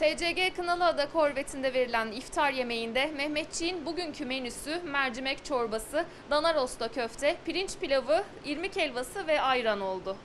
TCG Kınalıada korvetinde verilen iftar yemeğinde Mehmetçiğin bugünkü menüsü mercimek çorbası, dana rosta köfte, pirinç pilavı, irmik helvası ve ayran oldu.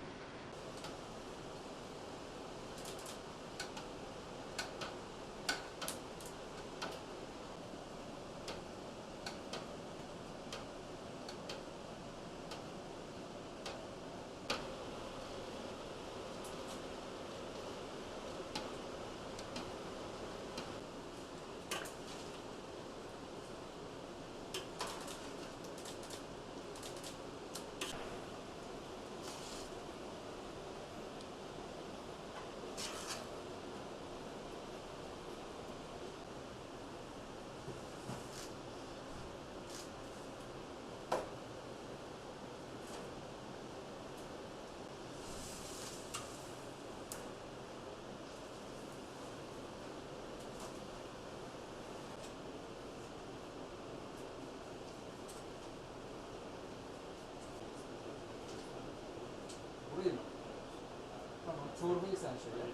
essentially.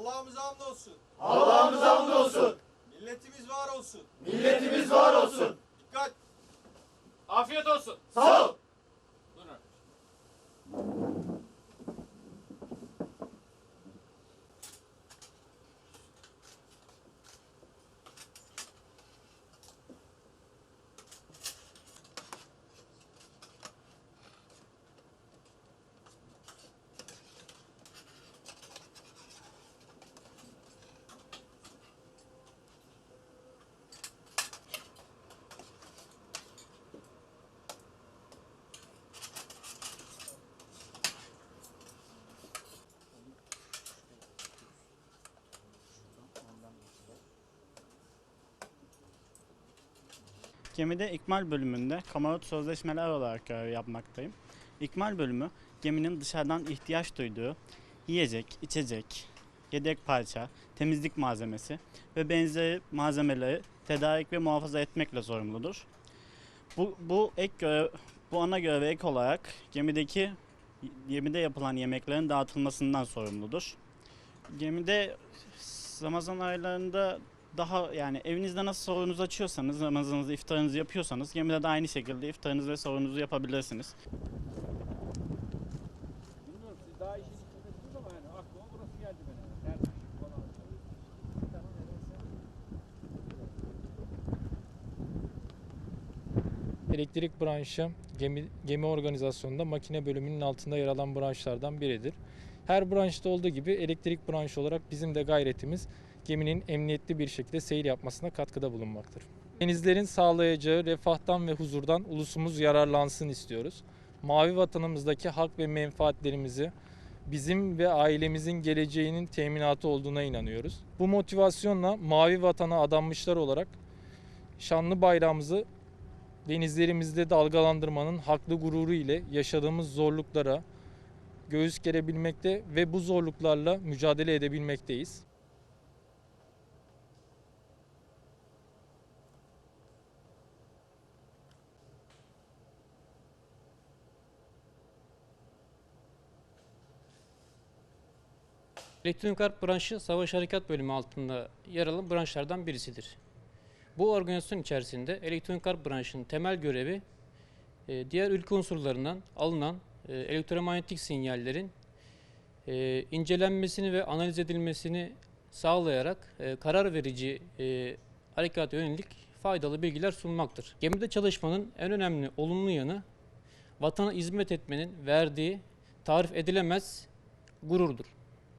Allah'ımıza hamdolsun. Allah'ımıza hamdolsun. Milletimiz var olsun. Milletimiz var olsun. Dikkat. Afiyet olsun. Sağ ol. Gemide ikmal bölümünde kamarot sözleşmeler olarak görev yapmaktayım. İkmal bölümü geminin dışarıdan ihtiyaç duyduğu yiyecek, içecek, yedek parça, temizlik malzemesi ve benzeri malzemeleri tedarik ve muhafaza etmekle sorumludur. Bu, bu ek görev, bu ana görev ek olarak gemideki gemide yapılan yemeklerin dağıtılmasından sorumludur. Gemide Ramazan aylarında daha yani evinizde nasıl sorunuzu açıyorsanız, namazınızı, iftarınızı yapıyorsanız gemide de aynı şekilde iftarınızı ve sorunuzu yapabilirsiniz. Bilmiyorum siz daha işin içindesiniz ama yani aklıma burası geldi benim. Tercih falan. Elektrik branşı gemi, gemi organizasyonunda makine bölümünün altında yer alan branşlardan biridir. Her branşta olduğu gibi elektrik branşı olarak bizim de gayretimiz geminin emniyetli bir şekilde seyir yapmasına katkıda bulunmaktır. Denizlerin sağlayacağı refahtan ve huzurdan ulusumuz yararlansın istiyoruz. Mavi vatanımızdaki hak ve menfaatlerimizi bizim ve ailemizin geleceğinin teminatı olduğuna inanıyoruz. Bu motivasyonla mavi vatana adanmışlar olarak şanlı bayrağımızı denizlerimizde dalgalandırmanın haklı gururu ile yaşadığımız zorluklara göğüs gerebilmekte ve bu zorluklarla mücadele edebilmekteyiz. Elektronik Harp branşı Savaş Harekat Bölümü altında yer alan branşlardan birisidir. Bu organizasyon içerisinde Elektronik Harp branşının temel görevi e, diğer ülke unsurlarından alınan e, elektromanyetik sinyallerin e, incelenmesini ve analiz edilmesini sağlayarak karar verici harekata yönelik faydalı bilgiler sunmaktır. Gemide çalışmanın en önemli olumlu yanı vatana hizmet etmenin verdiği tarif edilemez gururdur.